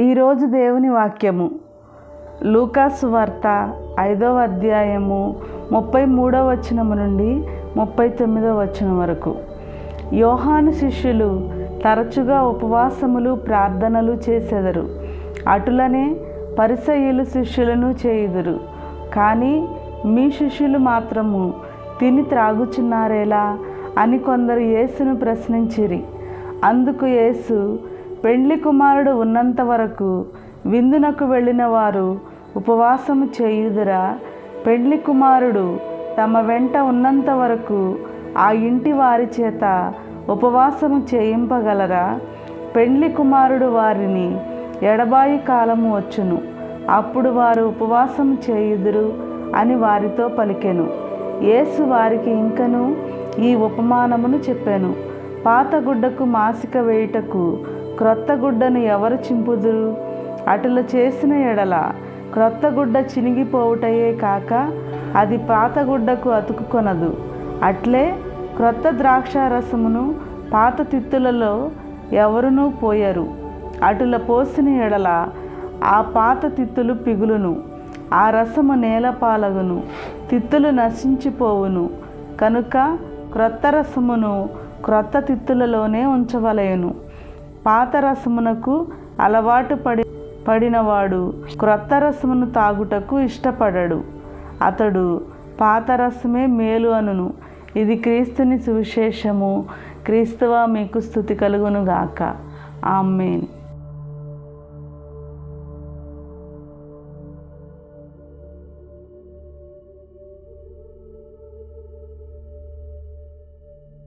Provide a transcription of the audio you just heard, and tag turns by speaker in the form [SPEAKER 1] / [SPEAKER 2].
[SPEAKER 1] ఈరోజు దేవుని వాక్యము. లూకాసు వార్త ఐదవ అధ్యాయము ముప్పై మూడవ వచనము నుండి ముప్పై తొమ్మిదవ వచనం వరకు. యోహాను శిష్యులు తరచుగా ఉపవాసములు ప్రార్థనలు చేసెదరు. అటులనే పరిసయ్యులు శిష్యులను చేయుదురు. కానీ మీ శిష్యులు మాత్రము తిని త్రాగుచున్నారేలా అని కొందరు యేసును ప్రశ్నించిరి. అందుకు యేసు పెండ్లి కుమారుడు ఉన్నంత వరకు విందునకు వెళ్ళిన వారు ఉపవాసము చేయుదురా పెండ్లి కుమారుడు తమ వెంట ఉన్నంత వరకు ఆ ఇంటి వారి చేత ఉపవాసము చేయింపగలరా? పెండ్లి కుమారుడు వారిని ఎడబాయి కాలము వచ్చును అప్పుడు వారు ఉపవాసం చేయుదురు అని వారితో పలికెను. యేసు వారికి ఇంకను ఈ ఉపమానమును చెప్పాను. పాత గుడ్డకు మాసిక వేయుటకు క్రొత్త గుడ్డను ఎవరు చింపుదురు? అటుల చేసిన ఎడల క్రొత్త గుడ్డ చినిగిపోవుటయే కాక అది పాత గుడ్డకు అతుకుకొనదు. అట్లే క్రొత్త ద్రాక్ష రసమును పాత తిత్తులలో ఎవరునూ పోయరు. అటుల పోసిన ఎడల ఆ పాత తిత్తులు పిగులును. ఆ రసము నేలపాలగును. తిత్తులు నశించిపోవును. కనుక క్రొత్త రసమును క్రొత్త తిత్తులలోనే ఉంచవలయను పాత రసమునకు అలవాటు పడి పడినవాడు క్రొత్త రసమును తాగుటకు ఇష్టపడడు. అతడు పాత రసమే మేలు అనును. ఇది క్రీస్తుని సువిశేషము. క్రీస్తువా మీకు స్థుతి కలుగునుగాక. ఆమెన్.